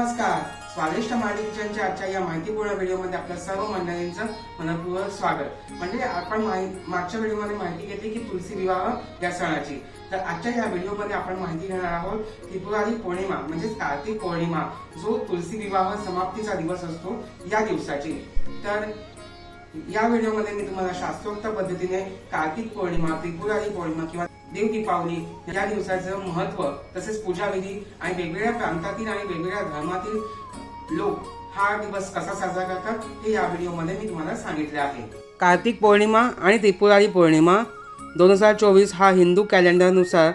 नमस्कार. स्वादिष्ट माहिती किचनच्या आजच्या या माहितीपूर्ण व्हिडिओमध्ये आपल्या सर्व मंडळींचं मनपूर्वक स्वागत. म्हणजे आपण मागच्या व्हिडिओमध्ये माहिती घेतली की तुलसी विवाह या सणाची. तर आजच्या या व्हिडिओमध्ये आपण माहिती घेणार आहोत त्रिपुरारी पौर्णिमा म्हणजेच कार्तिक पौर्णिमा जो तुलसी विवाह समाप्तीचा दिवस असतो या दिवसाची. तर या व्हिडिओमध्ये मी तुम्हाला शास्त्रोक्त पद्धतीने कार्तिक पौर्णिमा त्रिपुरारी पौर्णिमा किंवा देव पावली या दिवसाचं महत्त्व तसेच पूजाविधी आणि वेगवेगळ्या प्रांतातील आणि वेगवेगळ्या धर्मातील लोक हा दिवस कसा साजरा करतात हे या व्हिडिओमध्ये मी तुम्हाला सांगितले आहे. कार्तिक पौर्णिमा आणि त्रिपुरारी पौर्णिमा दोन हजार चोवीस हा हिंदू कॅलेंडरनुसार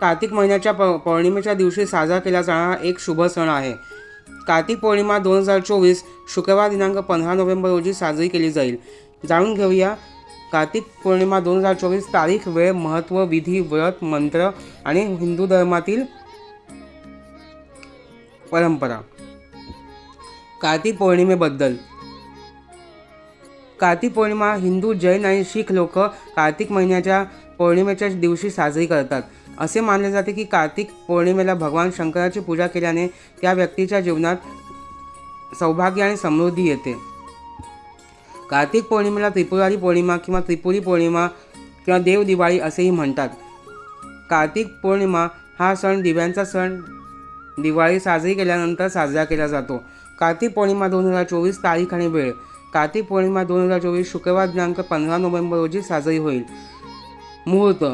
कार्तिक महिन्याच्या पौ- पौर्णिमेच्या दिवशी साजरा केला जाणारा एक शुभ सण आहे. कार्तिक पौर्णिमा दोन हजार चोवीस शुक्रवार दिनांक पंधरा नोव्हेंबर रोजी साजरी केली जाईल. जाणून घेऊया कार्तिक पौर्णिमा दोन हजार चोवीस तारीख वेळ महत्त्व विधी व्रत मंत्र आणि हिंदू धर्मातील परंपरा. कार्तिक पौर्णिमेबद्दल. कार्तिक पौर्णिमा हिंदू जैन आणि शीख लोक कार्तिक महिन्याच्या पौर्णिमेच्या दिवशी साजरी करतात. असे मानले जाते की कार्तिक पौर्णिमेला भगवान शंकराची पूजा केल्याने त्या व्यक्तीच्या जीवनात सौभाग्य आणि समृद्धी येते. कार्तिक पौर्णिमेला त्रिपुरारी पौर्णिमा किंवा त्रिपुरी पौर्णिमा किंवा देव दिवाळी असेही म्हणतात. कार्तिक पौर्णिमा हा सण दिव्यांचा सण दिवाळी साजरी केल्यानंतर साजरा केला जातो. कार्तिक पौर्णिमा दोन हजार चोवीस तारीख आणि वेळ. कार्तिक पौर्णिमा दोन हजार चोवीस शुक्रवार दिनांक पंधरा नोव्हेंबर रोजी साजरी होईल. मुहूर्त.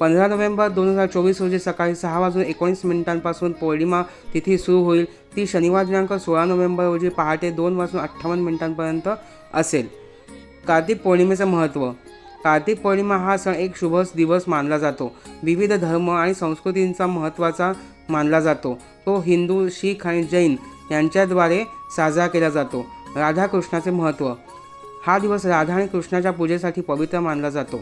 पंधरा नोव्हेंबर दोन हजार चोवीस रोजी सकाळी सहा वाजून एकोणीस मिनिटांपासून पौर्णिमा तिथी सुरू होईल. ती शनिवार दिनांक सोळा नोव्हेंबर रोजी पहाटे दोन वाजून अठ्ठावन्न मिनिटांपर्यंत असेल. कार्तिक पौर्णिमेचं महत्त्व. कार्तिक पौर्णिमा हा सण एक शुभ दिवस मानला जातो. विविध धर्म आणि संस्कृतींचा महत्त्वाचा मानला जातो. तो हिंदू शीख आणि जैन यांच्याद्वारे साजरा केला जातो. राधाकृष्णाचे महत्त्व. हा दिवस राधा आणि कृष्णाच्या पूजेसाठी पवित्र मानला जातो.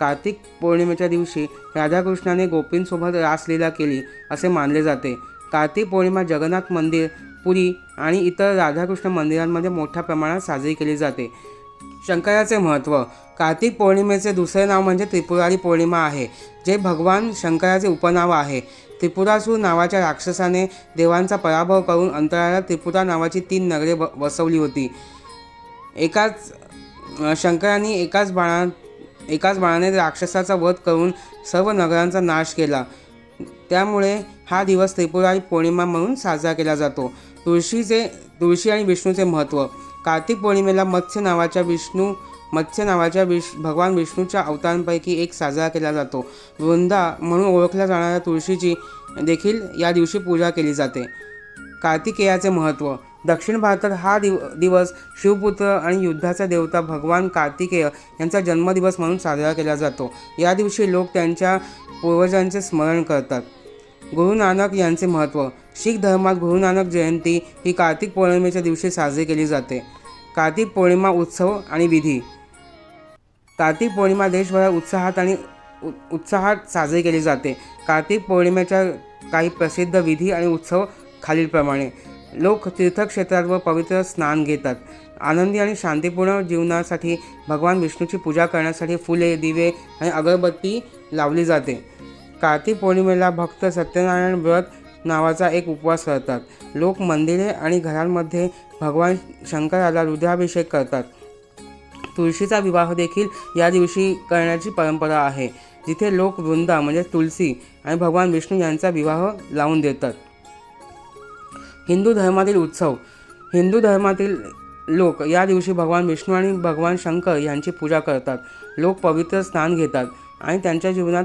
कार्तिक पौर्णिमेच्या दिवशी राधाकृष्णाने गोपींसोबत रासलीला केली असे मानले जाते. कार्तिक पौर्णिमा जगन्नाथ मंदिर पुरी आणि इतर राधाकृष्ण मंदिरांमध्ये मोठ्या प्रमाणात साजरी केली जाते. शंकराचे महत्त्व. कार्तिक पौर्णिमेचे दुसरे नाव म्हणजे त्रिपुरारी पौर्णिमा आहे जे भगवान शंकराचे उपनाव आहे. त्रिपुरासूर नावाच्या राक्षसाने देवांचा पराभव करून अंतराळात त्रिपुरा नावाची तीन नगरे ब बसवली होती. एकाच शंकरांनी एकाच बाणा एकाच बाणाने राक्षसाचा वध करून सर्व नगरांचा नाश केला. त्यामुळे हा दिवस त्रिपुरारी पौर्णिमा म्हणून साजरा केला जातो. तुळशीचे तुळशी आणि विष्णूचे महत्त्व. कार्तिक पौर्णिमेला मत्स्य नावाच्या विष्णू मत्स्य नावाच्या विष भगवान विष्णूच्या अवतारांपैकी एक साजरा केला जातो. वृंदा म्हणून ओळखल्या जाणाऱ्या तुळशीची देखील या दिवशी पूजा केली जाते. कार्तिकेयाचे महत्त्व. दक्षिण भारतात हा दिव दिवस शिवपुत्र आणि युद्धाचा देवता भगवान कार्तिकेय यांचा जन्मदिवस म्हणून साजरा केला जातो. या दिवशी लोक त्यांच्या पूर्वजांचे स्मरण करतात. गुरु नानक यांचे महत्त्व शीख धर्मात गुरु नानक जयंती ही कार्तिक पौर्णिमेच्या दिवशी साजरी केली जाते. कार्तिक पौर्णिमा उत्सव आणि विधी. कार्तिक पौर्णिमा देशभरात उत्साहात आणि उ- उत्साहात साजरी केली जाते. कार्तिक पौर्णिमेच्या काही प्रसिद्ध विधी आणि उत्सव खालीलप्रमाणे. लोक तीर्थक्षेत्रात व पवित्र स्नान घेतात. आनंदी आणि शांतीपूर्ण जीवनासाठी भगवान विष्णूची पूजा करण्यासाठी फुले दिवे आणि अगरबत्ती लावली जाते. कार्तिक पौर्णिमेला भक्त सत्यनारायण व्रत नावाचा एक उपवास करतात. लोक मंदिरे आणि घरांमध्ये भगवान शंकराला रुद्राभिषेक करतात. तुळशीचा विवाह देखील या दिवशी करण्याची परंपरा आहे. जिथे लोक वृंदा म्हणजे तुलसी आणि भगवान विष्णू यांचा विवाह लावून देतात. हिंदू धर्मातील उत्सव. हिंदू धर्मातील लोक या दिवशी भगवान विष्णू आणि भगवान शंकर यांची पूजा करतात. लोक पवित्र स्नान घेतात आणि त्यांच्या जीवनात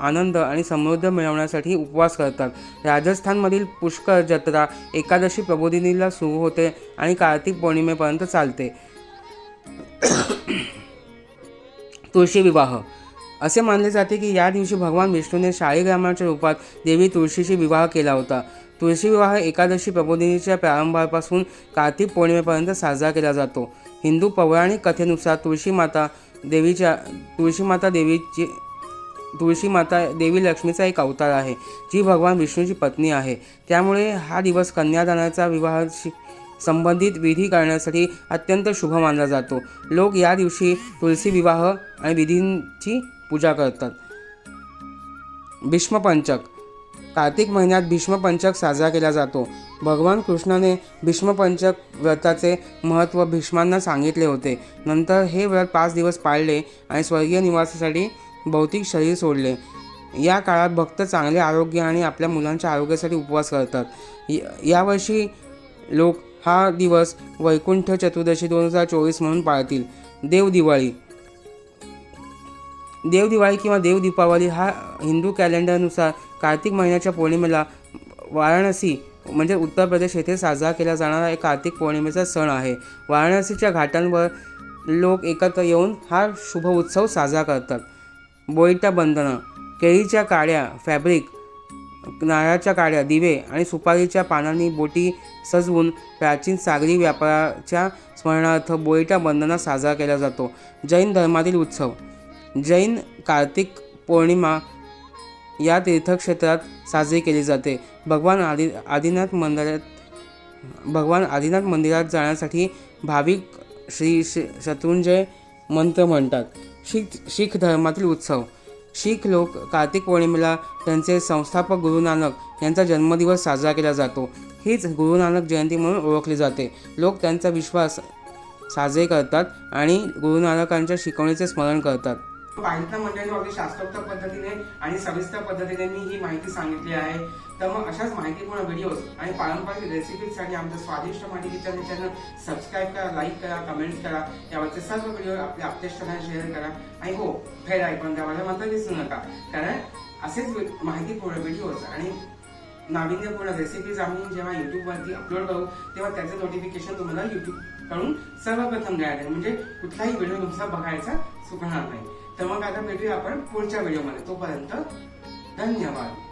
आनंद आणि समृद्ध मिळवण्यासाठी उपवास करतात. राजस्थानमधील पुष्कर जत्रा एकादशी प्रबोधिनीला सुरू होते आणि कार्तिक पौर्णिमेपर्यंत चालते. तुळशी विवाह. असे मानले जाते की या दिवशी भगवान विष्णूने शाळीग्रामाच्या रूपात देवी तुळशीशी विवाह केला होता. तुळशी विवाह एकादशी प्रबोधिनीच्या प्रारंभापासून कार्तिक पौर्णिमेपर्यंत साजरा केला जातो. हिंदू पौराणिक कथेनुसार तुळशी माता देवीच्या तुळशी माता देवीची तुळशी माता देवी लक्ष्मीचा एक अवतार आहे जी भगवान विष्णूची पत्नी आहे. त्यामुळे हा दिवस कन्यादानाचा विवाहाशी संबंधित विधी करण्यासाठी अत्यंत शुभ मानला जातो. लोक या दिवशी तुलसी विवाह आणि विधींची पूजा करतात. भीष्मपंचक. कार्तिक महिन्यात भीष्मपंचक साजरा केला जातो. भगवान कृष्णाने भीष्मपंचक व्रताचे महत्त्व भीष्मांना सांगितले होते. नंतर हे व्रत पाच दिवस पाळले आणि स्वर्गीय निवासासाठी भौतिक शरीर सोडले. या काळात भक्त चांगले आरोग्य आणि आपल्या मुलांच्या आरोग्यासाठी उपवास करतात. य- यावर्षी लोक हा दिवस वैकुंठ चतुर्दशी दोन हजार चोवीस म्हणून पाळतील. देव दिवाळी. देव दिवाळी किंवा देव दीपावली हा हिंदू कॅलेंडरनुसार कार्तिक महिन्याच्या पौर्णिमेला वाराणसी म्हणजे उत्तर प्रदेश येथे साजरा केला जाणारा एक कार्तिक पौर्णिमेचा सण आहे. वाराणसीच्या घाटांवर लोक एकत्र येऊन हा शुभ उत्सव साजरा करतात. बोईटा बंधनं केळीच्या काड्या फॅब्रिक नारळाच्या काड्या दिवे आणि सुपारीच्या पानांनी बोटी सजवून प्राचीन सागरी व्यापाराच्या स्मरणार्थ बोईटा बंधना साजरा केला जातो. जैन धर्मातील उत्सव. जैन कार्तिक पौर्णिमा या तीर्थक्षेत्रात साजरी केली जाते. भगवान आदि आदिनाथ मंदिरात भगवान आदिनाथ मंदिरात जाण्यासाठी भाविक श्री श्री शत्रुंजय मंत्र म्हणतात. शीख शीख धर्मातील उत्सव. शीख लोक कार्तिक पौर्णिमेला त्यांचे संस्थापक गुरु नानक यांचा जन्मदिवस साजरा केला जातो. हीच गुरु नानक जयंती म्हणून ओळखली जाते. लोक त्यांचा विश्वास साजरे करतात आणि गुरु नानकांच्या शिकवणीचे स्मरण करतात. पाहिलं म्हणजे मंडळी अगदी शास्त्रोक्त पद्धतीने आणि सविस्तर पद्धतीने मी ही माहिती सांगितली आहे. तर मग अशाच माहितीपूर्ण व्हिडिओज आणि पारंपरिक रेसिपीजसाठी आमचं स्वादिष्ट माहिती किचन चॅनल सबस्क्राईब करा लाईक करा कमेंट्स करा. यावरचे सर्व व्हिडिओ आपल्या आपल्या शेअर करा. आणि हो फेर ऐकून द्यावायला मात्र विसरू नका. कारण असेच माहितीपूर्ण व्हिडिओज आणि नाविन्यपूर्ण रेसिपीज आम्ही जेव्हा युट्यूबवरती अपलोड करू तेव्हा त्याचं नोटिफिकेशन तुम्हाला यूट्यूबकडून सर्वप्रथम मिळाले. म्हणजे कुठलाही व्हिडिओ तुमचा बघायचा चुकणार नाही. तर मग आता भेटूया आपण पुढच्या व्हिडिओमध्ये तोपर्यंत धन्यवाद.